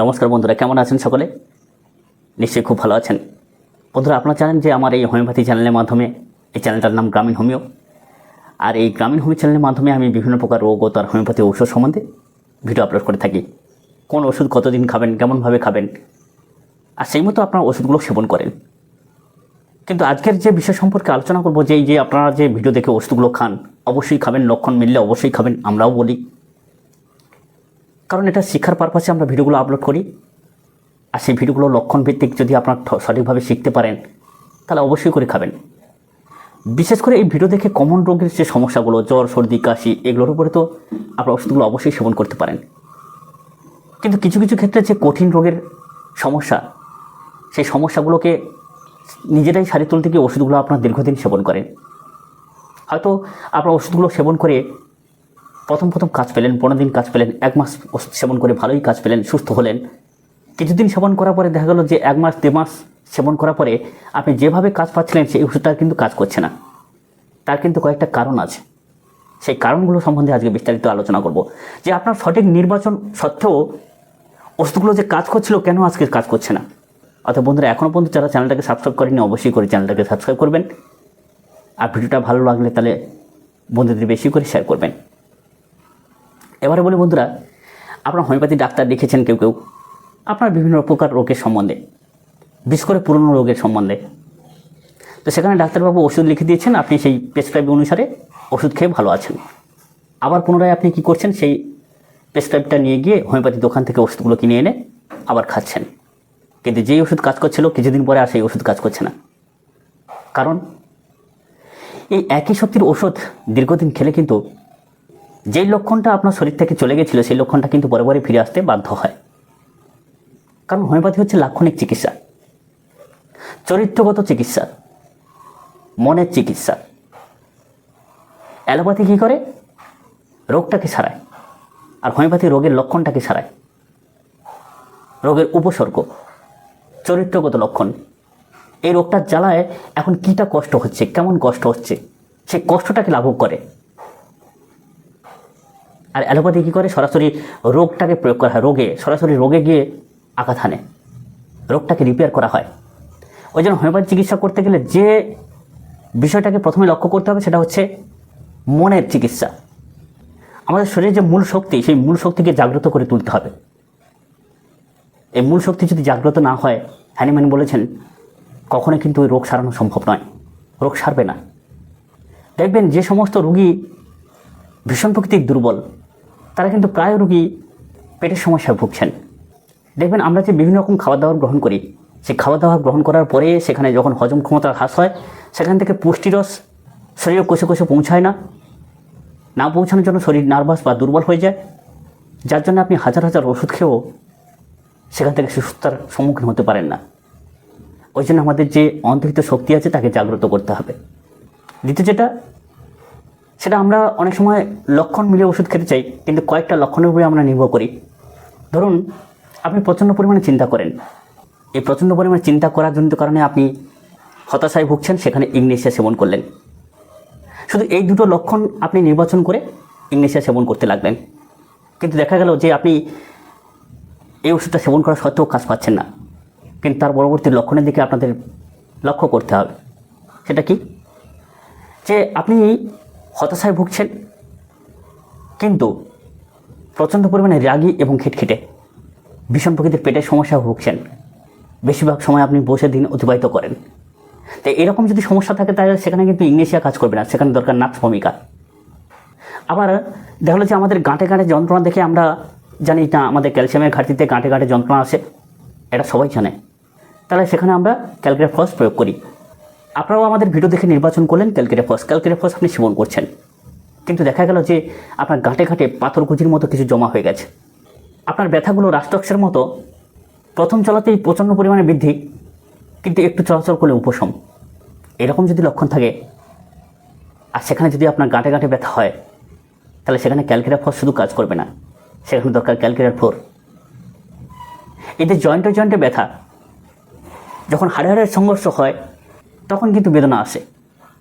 নমস্কার বন্ধুরা, কেমন আছেন সকলে? নিশ্চয়ই খুব ভালো আছেন। বন্ধুরা, আপনারা জানেন যে আমার এই হোমিওপ্যাথি চ্যানেলের মাধ্যমে এই চ্যানেলটার নাম গ্রামীণ হোমিও। আর এই গ্রামীণ হোমিও চ্যানেলের মাধ্যমে আমি বিভিন্ন প্রকার রোগ ও তার হোমিওপ্যাথি ঔষধ সম্বন্ধে ভিডিও আপলোড করে থাকি। কোন ওষুধ কতদিন খাবেন, কেমনভাবে খাবেন, আর সেই মতো আপনারা ওষুধগুলো সেবন করেন। কিন্তু আজকের যে বিষয় সম্পর্কে আলোচনা করব যে যে আপনারা যে ভিডিও দেখে ওষুধগুলো খান, অবশ্যই খাবেন, লক্ষণ মিললে অবশ্যই খাবেন, আমরাও বলি। কারণ এটা শিক্ষার পারপাসে আমরা ভিডিওগুলো আপলোড করি। আর সেই ভিডিওগুলো লক্ষণ ভিত্তিক যদি আপনার সঠিকভাবে শিখতে পারেন, তাহলে অবশ্যই করে খাবেন। বিশেষ করে এই ভিডিও দেখে কমন রোগের যে সমস্যাগুলো, জ্বর, সর্দি, কাশি, এগুলোর উপরে তো আপনার ওষুধগুলো অবশ্যই সেবন করতে পারেন। কিন্তু কিছু কিছু ক্ষেত্রে যে কঠিন রোগের সমস্যা, সেই সমস্যাগুলোকে নিজেরাই সারিয়ে তুলতে গিয়ে ওষুধগুলো আপনার দীর্ঘদিন সেবন করেন। হয়তো আপনার ওষুধগুলো সেবন করে প্রথম প্রথম কাজ পেলেন পনেরো দিন কাজ পেলেন, এক মাস ওষুধ সেবন করে ভালোই কাজ পেলেন, সুস্থ হলেন। কিছুদিন সেবন করার পরে দেখা গেল যে এক মাস, দেড় মাস সেবন করার পরে আপনি যেভাবে কাজ পাচ্ছিলেন, সেই ওষুধটা কিন্তু কাজ করছে না। তার কিন্তু কয়েকটা কারণ আছে। সেই কারণগুলো সম্বন্ধে আজকে বিস্তারিত আলোচনা করব। যে আপনার সঠিক নির্বাচন সত্ত্বেও ওষুধগুলো যে কাজ করছিল, কেন আজকে কাজ করছে না? অর্থাৎ বন্ধুরা এখনও পর্যন্ত যারা চ্যানেলটাকে সাবস্ক্রাইব করেনি অবশ্যই করে চ্যানেলটাকে সাবস্ক্রাইব করবেন। আর ভিডিওটা ভালো লাগলে তাহলে বন্ধুদের বেশি করে শেয়ার করবেন। এবারে বলি বন্ধুরা, আপনার হোমিওপ্যাথি ডাক্তার দেখেছেন কেউ কেউ? আপনার বিভিন্ন প্রকার রোগের সম্বন্ধে, বিশেষ করে পুরনো রোগের সম্বন্ধে। তো সেখানে ডাক্তারবাবু ওষুধ লিখে দিয়েছেন, আপনি সেই প্রেসক্রাইব অনুসারে ওষুধ খেয়ে ভালো আছেন। আবার পুনরায় আপনি কি করছেন, সেই প্রেসক্রাইবটা নিয়ে গিয়ে হোমিওপ্যাথি দোকান থেকে ওষুধগুলো কিনে এনে আবার খাচ্ছেন। কিন্তু যেই ওষুধ কাজ করছিল, কিছুদিন পরে আর সেই ওষুধ কাজ করছে না। কারণ এই একই শক্তির ওষুধ দীর্ঘদিন খেলে কিন্তু যেই লক্ষণটা আপনার শরীর থেকে চলে গেছিল, সেই লক্ষণটা কিন্তু পরে পরে ফিরে আসতে বাধ্য হয়। কারণ হোমিওপ্যাথি হচ্ছে লাক্ষণিক চিকিৎসা, চরিত্রগত চিকিৎসা, মনের চিকিৎসা। অ্যালোপ্যাথি কী করে? রোগটাকে সারায়, আর হোমিওপ্যাথি রোগের লক্ষণটাকে সারায়। রোগের উপসর্গ, চরিত্রগত লক্ষণ। এই রোগটার জ্বালায় এখন কীটা কষ্ট হচ্ছে, কেমন কষ্ট হচ্ছে? সেই কষ্টটাকে লাঘব করে। আর অ্যালোপ্যাথি কী করে? সরাসরি রোগটাকে প্রয়োগ করা হয়। রোগে, সরাসরি রোগে গিয়ে আঘাত হানে। রোগটাকে রিপেয়ার করা হয়। ওই জন্য হোমিওপ্যাথি চিকিৎসা করতে গেলে যে বিষয়টাকে প্রথমে লক্ষ্য করতে হবে, সেটা হচ্ছে মনের চিকিৎসা। আমাদের শরীরে যে মূল শক্তি, সেই মূল শক্তিকে জাগ্রত করে তুলতে হবে। এই মূল শক্তি যদি জাগ্রত না হয় হ্যানিম্যান বলেছেন, কখনোই কিন্তু ওই রোগ সারানো সম্ভব নয়। রোগ সারবে না। দেখবেন যে সমস্ত রুগী ভীষণ প্রকৃতির দুর্বল। তারা কিন্তু প্রায় রুগী পেটের সমস্যায় ভুগছেন। দেখবেন আমরা যে বিভিন্ন রকম খাবার দাবার গ্রহণ করি, সেই খাবার দাবার গ্রহণ করার পরে সেখানে যখন হজম ক্ষমতা হ্রাস হয়, সেখান থেকে পুষ্টিরস শরীরে কোষে কোষে পৌঁছায় না। না পৌঁছানোর জন্য শরীর নার্ভাস বা দুর্বল হয়ে যায়, যার জন্য আপনি হাজার হাজার ওষুধ খেয়েও সেখান থেকে সুস্থতার সম্মুখীন হতে পারেন না। ওই জন্য আমাদের যে অন্তর্হিত শক্তি আছে, তাকে জাগ্রত করতে হবে। দ্বিতীয় যেটা সেটা আমরা অনেক সময় লক্ষণ মিলে ওষুধ খেতে চাই, কিন্তু কয়েকটা লক্ষণের উপরে আমরা নির্ভর করি। ধরুন, আপনি প্রচণ্ড পরিমাণে চিন্তা করেন। এই প্রচণ্ড পরিমাণে চিন্তা করার জনিত কারণে আপনি হতাশায় ভুগছেন, সেখানে ইংনেশিয়া সেবন করলেন। শুধু এই দুটো লক্ষণ আপনি নির্বাচন করে ইংনেশিয়া সেবন করতে লাগলেন। কিন্তু দেখা গেল যে আপনি এই ওষুধটা সেবন করা সত্ত্বেও কাজ পাচ্ছেন না। কিন্তু তার পরবর্তী লক্ষণের দিকে আপনাদের লক্ষ্য করতে হবে। সেটা কি? যে আপনি হতাশায় ভুগছেন। কিন্তু প্রচণ্ড পরিমাণে রাগী এবং খিটখিটে। ভীষণ প্রকৃতির পেটের সমস্যা ভুগছেন। বেশিরভাগ সময় আপনি বসে দিন অতিবাহিত করেন। তো এরকম যদি সমস্যা থাকে তাহলে সেখানে কিন্তু ইংলিশিয়া কাজ করবে না, সেখানে দরকার নার্স ভূমিকা। আবার দেখা যে আমাদের গাঁটে গাঁটে যন্ত্রণা দেখে আমরা জানি না, আমাদের ক্যালসিয়ামের ঘাটতিতে গাঁটে গাঁটে যন্ত্রণা আসে এটা সবাই জানে। তাহলে সেখানে আমরা ক্যালকুলেফস প্রয়োগ করি। আপনারাও আমাদের ভিডিও দেখে নির্বাচন করলেন ক্যালকুলেফস ক্যালকুলেফস আপনি সেবন করছেন। কিন্তু দেখা গেল যে আপনার গাঁটে ঘাটে পাথরকুচির মতো কিছু জমা হয়ে গেছে। আপনার ব্যথাগুলো রাষ্ট্রক্সের মতো প্রথম চলাতেই প্রচণ্ড পরিমাণে বৃদ্ধি, কিন্তু একটু চলাচল করলে উপশম। এরকম যদি লক্ষণ থাকে, আর সেখানে যদি আপনার গাঁটে গাঁটে ব্যথা হয়, তাহলে সেখানে ক্যালকুলেট ফোর শুধু কাজ করবে না। সেখানে দরকার ক্যালকুলেট ফোর এতে জয়েন্টে জয়েন্টে ব্যথা। যখন হাড়ে হাড়ের সংঘর্ষ হয় তখন কিন্তু বেদনা আসে।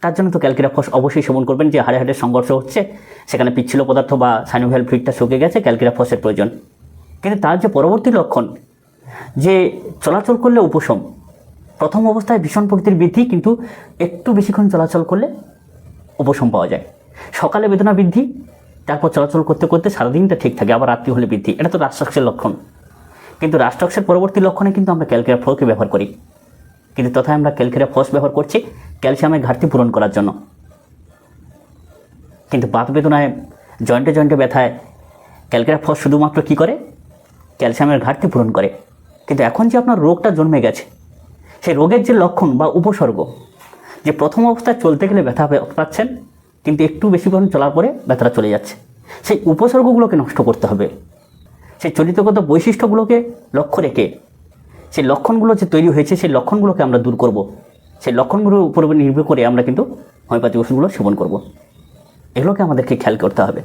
তার জন্য তো ক্যালকিরাফস অবশ্যই সেবন করবেন যে হাড়ে হাড়ের সংঘর্ষ হচ্ছে, সেখানে পিচ্ছিল পদার্থ বা সাইনোভ্যাল ফিটটা শুকে গেছে ক্যালকিরাফসের প্রয়োজন। কিন্তু তার যে পরবর্তী লক্ষণ, যে চলাচল করলে উপশম, প্রথম অবস্থায় ভীষণ প্রকৃতির বৃদ্ধি কিন্তু একটু বেশিক্ষণ চলাচল করলে উপশম পাওয়া যায়। সকালে বেদনা বৃদ্ধি, তারপর চলাচল করতে করতে সারাদিনটা ঠিক থাকে, আবার রাত্রি হলে বৃদ্ধি। এটা তো রাষ্ট্রক্সের লক্ষণ। কিন্তু রাষ্ট্রক্সের পরবর্তী লক্ষণে কিন্তু আমরা ক্যালকেরা ফ্লোকে ব্যবহার করি। কিন্তু তথায় আমরা ক্যালকেরা ফস ব্যবহার করছি ক্যালসিয়ামের ঘাটতি পূরণ করার জন্য। কিন্তু বাত বেদনায় জয়েন্টে জয়েন্টে ব্যথায় ক্যালকেরা ফস শুধুমাত্র কী করে? ক্যালসিয়ামের ঘাটতি পূরণ করে। কিন্তু এখন যে আপনার রোগটা জন্মে গেছে, সেই রোগের যে লক্ষণ বা উপসর্গ, যে প্রথম অবস্থায় চলতে গেলে ব্যথা পাচ্ছেন, কিন্তু একটু বেশিক্ষণ চলার পরে ব্যথাটা চলে যাচ্ছে। সেই উপসর্গগুলোকে নষ্ট করতে হবে। সেই চরিত্রগত বৈশিষ্ট্যগুলোকে লক্ষ্য রেখে সেই লক্ষণগুলো যে তৈরি হয়েছে, সেই লক্ষণগুলোকে আমরা দূর করব। সেই লক্ষণগুলোর উপর নির্ভর করে আমরা কিন্তু হোমিওপ্যাথি ওষুধগুলো সেবন করব। এগুলোকে আমাদেরকে খেয়াল করতে হবে।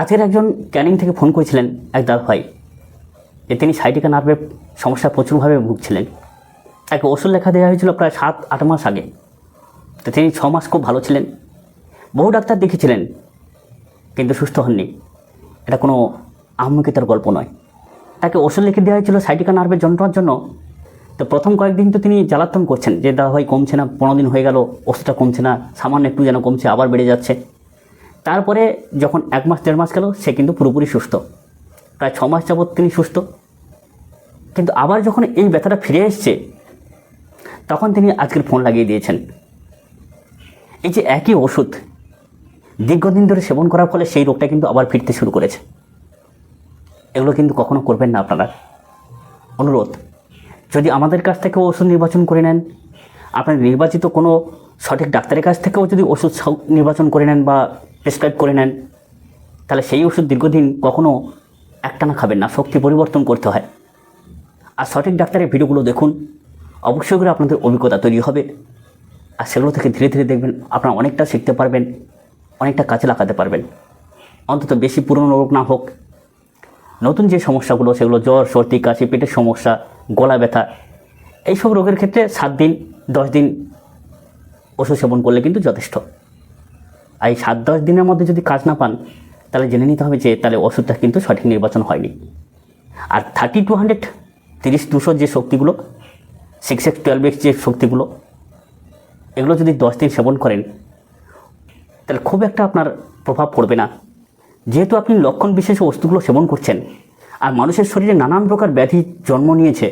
আজকের একজন ক্যানিং থেকে ফোন করেছিলেন এক দাদা ভাই, যে তিনি সাইটিকা নার্ভের সমস্যা প্রচুরভাবে ভুগছিলেন। তাকে ওষুধ লেখা দেওয়া হয়েছিল প্রায় সাত, আট মাস আগে। তো তিনি ছ মাস খুব ভালো ছিলেন। বহু ডাক্তার দেখেছিলেন কিন্তু সুস্থ হননি। এটা কোনো আহম্মকিতার গল্প নয়। তাকে ওষুধ লিখে দেওয়া হয়েছিল সাইটিকা নার্ভের যন্ত্রণার জন্য। তো প্রথম কয়েকদিন তো তিনি জ্বালাতন করছেন, যে দাদা ভাই কমছে না, পনেরো দিন হয়ে গেল, ওষুধটা কমছে না, সামান্য একটু যেন কমছে, আবার বেড়ে যাচ্ছে। তারপরে যখন এক মাস, দেড় মাস গেল, সে কিন্তু পুরোপুরি সুস্থ। প্রায় ছ মাস যাবৎ তিনি সুস্থ। কিন্তু আবার যখন এই ব্যথাটা ফিরে এসছে, তখন তিনি আজকের ফোন লাগিয়ে দিয়েছেন। এই যে একই ওষুধ দীর্ঘদিন ধরে সেবন করার ফলে সেই রোগটা কিন্তু আবার ফিরতে শুরু করেছে। এগুলো কিন্তু কখনো করবেন না আপনারা। অনুরোধ, যদি আমাদের কাছ থেকেও ওষুধ নির্বাচন করে নেন, আপনার নির্বাচিত কোনো সঠিক ডাক্তারের কাছ থেকেও যদি ওষুধ নির্বাচন করে নেন বা প্রেসক্রাইব করে নেন, তাহলে সেই ওষুধ দীর্ঘদিন কখনো একটানা খাবেন না, শক্তি পরিবর্তন করতে হয়। আর সঠিক ডাক্তারের ভিডিওগুলো দেখুন, অবশ্যই করে আপনাদের অভিজ্ঞতা তৈরি হবে। আর সেগুলো থেকে ধীরে ধীরে দেখবেন আপনারা অনেকটা শিখতে পারবেন, অনেকটা কাজে লাগাতে পারবেন। অন্তত বেশি পুরনো রোগ না হোক নতুন যে সমস্যাগুলো, সেগুলো জ্বর, সর্দি, কাশি, পেটের সমস্যা, গলা ব্যথা, এইসব রোগের ক্ষেত্রে সাত দিন, দশ দিন ওষুধ সেবন করলে কিন্তু যথেষ্ট। আর এই সাত, দশ দিনের মধ্যে যদি কাজ না পান, তাহলে জেনে নিতে হবে যে তাহলে ওষুধটা কিন্তু সঠিক নির্বাচন হয়নি। আর থার্টি টু হান্ড্রেড তিরিশ, দুশো যে শক্তিগুলো সিক্স এক্স টুয়েলভ এক্স যে শক্তিগুলো, এগুলো যদি দশ দিন সেবন করেন, তাহলে খুব একটা আপনার প্রভাব পড়বে না। যেহেতু আপনি লক্ষণ বিশেষ ওষুধগুলো সেবন করছেন, আর মানুষের শরীরে নানান প্রকার ব্যাধি জন্ম নিয়েছে,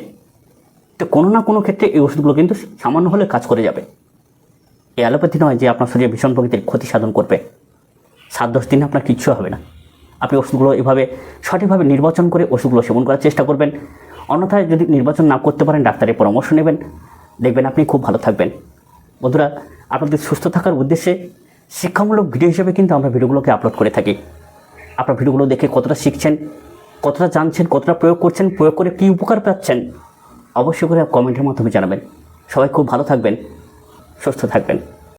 তো কোনো না কোনো ক্ষেত্রে এই ওষুধগুলো কিন্তু সামান্য হলে কাজ করে যাবে। এই অ্যালোপ্যাথি নয় যে আপনার শরীরে ভীষণ প্রকৃতির ক্ষতি সাধন করবে। সাত দশ দিনে আপনার কিচ্ছু হবে না। আপনি ওষুধগুলো এভাবে সঠিকভাবে নির্বাচন করে ওষুধগুলো সেবন করার চেষ্টা করবেন। অন্যথায় যদি নির্বাচন না করতে পারেন, ডাক্তারের পরামর্শ নেবেন। দেখবেন আপনি খুব ভালো থাকবেন। বন্ধুরা, আপনাদের সুস্থ থাকার উদ্দেশ্যে শিক্ষামূলক ভিডিও হিসেবে কিন্তু আমরা ভিডিওগুলোকে আপলোড করে থাকি। আপনার ভিডিওগুলো দেখে কতটা শিখছেন, কতটা জানছেন, কতটা প্রয়োগ করছেন, প্রয়োগ করে কী উপকার পাচ্ছেন, অবশ্যই করে কমেন্টের মাধ্যমে জানাবেন। সবাই খুব ভালো থাকবেন, সুস্থ থাকবেন।